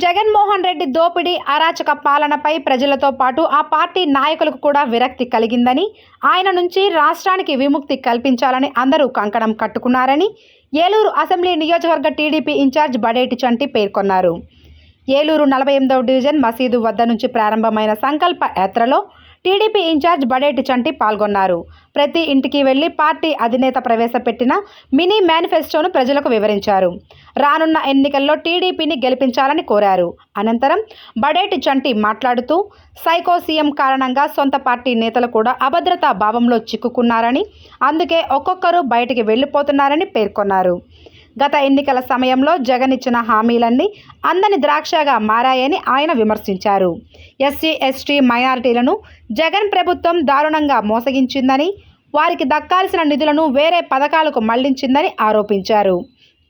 జగన్మోహన్ రెడ్డి దోపిడీ అరాచక పాలనపై ప్రజలతో పాటు ఆ పార్టీ నాయకులకు కూడా విరక్తి కలిగిందని ఆయన నుంచి రాష్ట్రానికి విముక్తి కల్పించాలని అందరూ కంకణం కట్టుకున్నారని ఏలూరు అసెంబ్లీ నియోజకవర్గ టీడీపీ ఇన్ఛార్జ్ బడేటి చంటి పేర్కొన్నారు. ఏలూరు నలభై ఎనిమిదవ డివిజన్ మసీదు వద్ద నుంచి ప్రారంభమైన సంకల్ప యాత్రలో టీడీపీ ఇన్ఛార్జ్ బడేటి చంటి పాల్గొన్నారు. ప్రతి ఇంటికి వెళ్ళి పార్టీ అధినేత ప్రవేశపెట్టిన మినీ మేనిఫెస్టోను ప్రజలకు వివరించారు. రానున్న ఎన్నికల్లో టీడీపీని గెలిపించాలని కోరారు. అనంతరం బడేటి చంటి మాట్లాడుతూ సైకో సీఎం కారణంగా సొంత పార్టీ నేతలు కూడా అభద్రతా భావంలో చిక్కుకున్నారని అందుకే ఒక్కొక్కరు బయటికి వెళ్ళిపోతున్నారని పేర్కొన్నారు. గత ఎన్నికల సమయంలో జగన్ ఇచ్చిన హామీలన్నీ అందని ద్రాక్షగా మారాయని ఆయన విమర్శించారు. ఎస్సీ ఎస్టీ మైనారిటీలను జగన్ ప్రభుత్వం దారుణంగా మోసగించిందని వారికి దక్కాల్సిన నిధులను వేరే పథకాలకు మళ్ళించిందని ఆరోపించారు.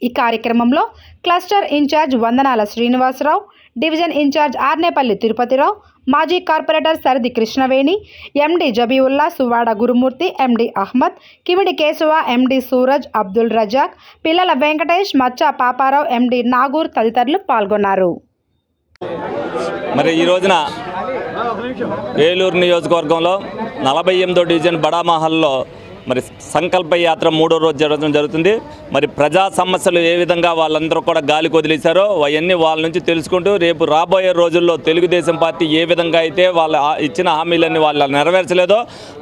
ఈ కార్యక్రమంలో cluster incharge Vandanala Srinivasarao division incharge Arnepalli Tirupatirao మాజీ corporator Saridi Krishnaveni MD Jabiulla Suvada Gurumurthy MD Ahmed Kimidi Keshava MD Suraj Abdul Razak Pillala Venkatesh Maccha Paparao ఎండి నాగూర్ తదితరులు పాల్గొన్నారు. మరి ఈ రోజున ఏలూరు నియోజకవర్గంలో నలభై ఎనిమిదో డివిజన్ బడామహల్లో మరి సంకల్ప యాత్ర మూడో రోజు జరగడం జరుగుతుంది. మరి ప్రజా సమస్యలు ఏ విధంగా వాళ్ళందరూ కూడా గాలికి వదిలేశారో అవన్నీ వాళ్ళ నుంచి తెలుసుకుంటూ రేపు రాబోయే రోజుల్లో తెలుగుదేశం పార్టీ ఏ విధంగా అయితే వాళ్ళ ఇచ్చిన హామీలన్నీ వాళ్ళు నెరవేర్చలేదో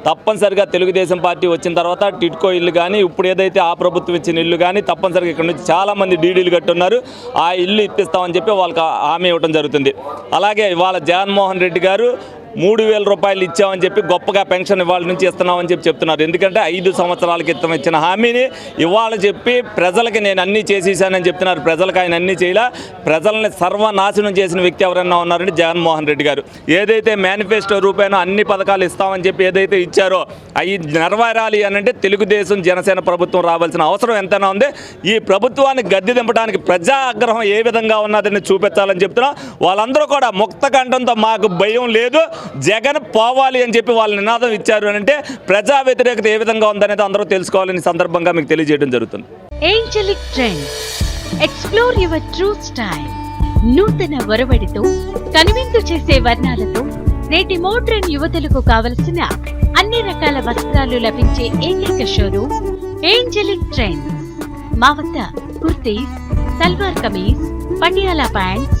తప్పనిసరిగా తెలుగుదేశం పార్టీ వచ్చిన తర్వాత టిట్కో ఇల్లు కానీ ఇప్పుడు ఏదైతే ఆ ప్రభుత్వం ఇచ్చిన ఇల్లు కానీ తప్పనిసరిగా ఇక్కడ నుంచి చాలామంది డీడీలు కట్టున్నారు. ఆ ఇల్లు ఇప్పిస్తామని చెప్పి వాళ్ళకి హామీ ఇవ్వడం జరుగుతుంది. అలాగే ఇవాళ జగన్మోహన్ రెడ్డి గారు మూడు వేల రూపాయలు ఇచ్చామని చెప్పి గొప్పగా పెన్షన్ ఇవాళ నుంచి ఇస్తున్నామని చెప్పి చెప్తున్నారు. ఎందుకంటే ఐదు సంవత్సరాల క్రితం ఇచ్చిన హామీని ఇవాళ చెప్పి ప్రజలకి నేను అన్నీ చేసేసానని చెప్తున్నారు. ప్రజలకు ఆయన అన్నీ చేయలే. ప్రజల్ని సర్వనాశనం చేసిన వ్యక్తి ఎవరైనా ఉన్నారంటే జగన్మోహన్ రెడ్డి గారు. ఏదైతే మేనిఫెస్టో రూపేణా అన్ని పథకాలు ఇస్తామని చెప్పి ఏదైతే ఇచ్చారో అవి నెరవేరాలి అని అంటే తెలుగుదేశం జనసేన ప్రభుత్వం రావాల్సిన అవసరం ఎంతైనా ఉంది. ఈ ప్రభుత్వాన్ని గద్దె దింపడానికి ప్రజా ఆగ్రహం ఏ విధంగా ఉన్నదని చూపించాలని చెప్తున్నాం. వాళ్ళందరూ కూడా ముక్త కంఠంతో మాకు భయం లేదు. జగన్ పోవాలి అని చెప్పి వాళ్ళు నినాదం ఇచ్చారు అని అంటే ప్రజా వ్యతిరేకత ఏ విధంగా ఉందనేది అందరూ తెలుసుకోవాలని సందర్భంగా మీకు తెలియజేయడం జరుగుతుంది. Angelic Trends explore your true style నూతన ఒరవడితో కనువిందు చేసే వర్ణాలతో నేటి మోడ్రన్ యువతలకు కావలసిన అన్ని రకాల వస్త్రాలు లభించే ఏకైక షోరూమ్ ఏంజలిక్ ట్రెండ్స్ మా వద్ద kurtis salwar kameez Patiala pants